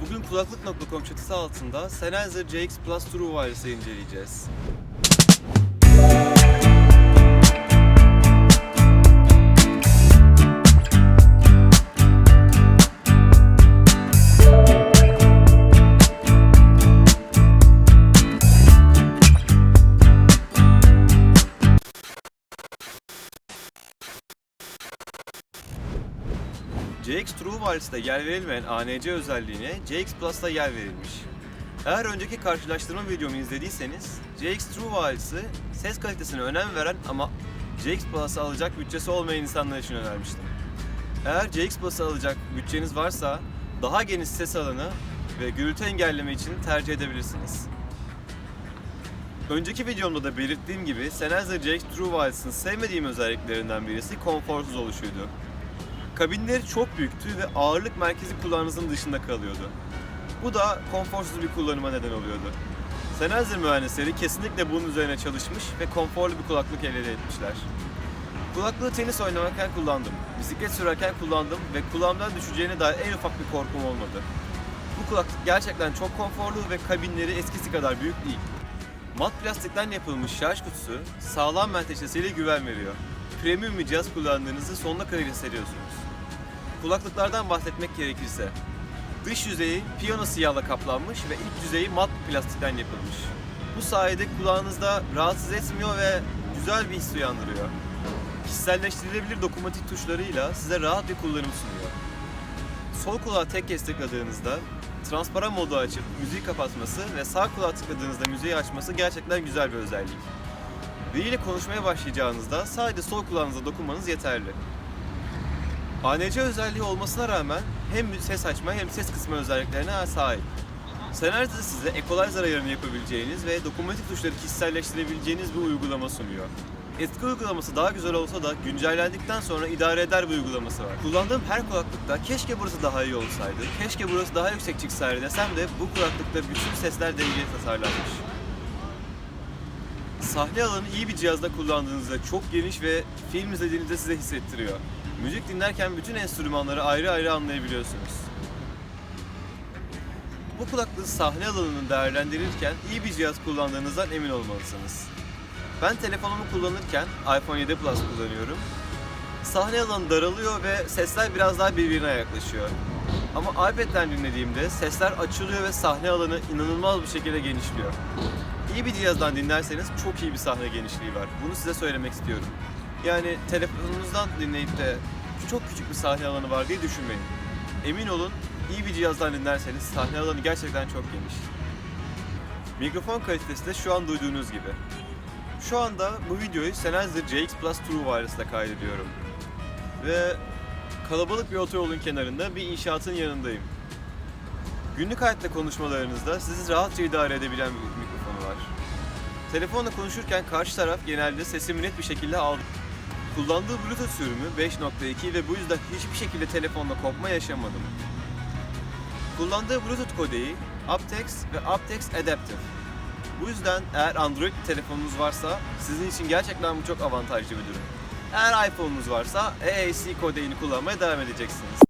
Bugün kulaklık.com çatısı altında Sennheiser JX Plus True Wireless'ı inceleyeceğiz. JX True Wireless'ta yer verilmeyen ANC özelliğine JX Plus'ta yer verilmiş. Eğer önceki karşılaştırma videomu izlediyseniz JX True Wireless'ı ses kalitesine önem veren ama JX Plus'ı alacak bütçesi olmayan insanlar için önermiştim. Eğer JX Plus'ı alacak bütçeniz varsa daha geniş ses alanı ve gürültü engelleme için tercih edebilirsiniz. Önceki videomda da belirttiğim gibi Sennheiser JX True Wireless'ın sevmediğim özelliklerinden birisi konforsuz oluşuydu. Kabinleri çok büyüktü ve ağırlık merkezi kulağınızın dışında kalıyordu. Bu da konforsuz bir kullanıma neden oluyordu. Sennheiser mühendisleri kesinlikle bunun üzerine çalışmış ve konforlu bir kulaklık elde etmişler. Kulaklığı tenis oynarken kullandım, bisiklet sürerken kullandım ve kulağımdan düşeceğine dair en ufak bir korkum olmadı. Bu kulaklık gerçekten çok konforlu ve kabinleri eskisi kadar büyük değil. Mat plastikten yapılmış şarj kutusu sağlam menteşesiyle güven veriyor. Premium bir cihaz kullandığınızı sonuna kadar hissediyorsunuz. Kulaklıklardan bahsetmek gerekirse dış yüzeyi piyano siyahla kaplanmış ve iç yüzeyi mat plastikten yapılmış. Bu sayede kulağınızda rahatsız etmiyor ve güzel bir his uyandırıyor. Kişiselleştirilebilir dokunmatik tuşlarıyla size rahat bir kullanım sunuyor. Sol kulağı tek kez tıkladığınızda transparan modu açıp müziği kapatması ve sağ kulağı tıkladığınızda müziği açması gerçekten güzel bir özellik. Biriyle konuşmaya başlayacağınızda sadece sol kulağınıza dokunmanız yeterli. ANC özelliği olmasına rağmen hem ses açma hem ses kısma özelliklerine sahip. Sennheiser size equalizer ayarını yapabileceğiniz ve dokunmatik tuşları kişiselleştirebileceğiniz bir uygulama sunuyor. Eski uygulaması daha güzel olsa da güncellendikten sonra idare eder bir uygulaması var. Kullandığım her kulaklıkta keşke burası daha iyi olsaydı, keşke burası daha yüksek çıksaydı desem de bu kulaklıkta bütün sesler dengeli tasarlanmış. Sahne alanı iyi bir cihazda kullandığınızda çok geniş ve film izlediğinizde size hissettiriyor. Müzik dinlerken bütün enstrümanları ayrı ayrı anlayabiliyorsunuz. Bu kulaklığı sahne alanını değerlendirirken iyi bir cihaz kullandığınızdan emin olmalısınız. Ben telefonumu kullanırken iPhone 7 Plus kullanıyorum. Sahne alanı daralıyor ve sesler biraz daha birbirine yaklaşıyor. Ama iPad'den dinlediğimde sesler açılıyor ve sahne alanı inanılmaz bir şekilde genişliyor. İyi bir cihazdan dinlerseniz çok iyi bir sahne genişliği var. Bunu size söylemek istiyorum. Yani telefonunuzdan dinleyip de çok küçük bir sahne alanı var diye düşünmeyin. Emin olun iyi bir cihazdan dinlerseniz sahne alanı gerçekten çok geniş. Mikrofon kalitesi de şu an duyduğunuz gibi. Şu anda bu videoyu Sennheiser JX Plus True Wireless ile kaydediyorum. Ve kalabalık bir otoyolun kenarında bir inşaatın yanındayım. Günlük hayatta konuşmalarınızda sizi rahatça idare edebilen bir mikrofonu var. Telefonla konuşurken karşı taraf genelde sesimi net bir şekilde aldı. Kullandığı Bluetooth sürümü 5.2 ve bu yüzden hiçbir şekilde telefonla kopma yaşamadım. Kullandığı Bluetooth kodeyi aptX ve aptX Adaptive. Bu yüzden eğer Android telefonunuz varsa sizin için gerçekten bu çok avantajlı bir durum. Eğer iPhone'unuz varsa AAC kodeyini kullanmaya devam edeceksiniz.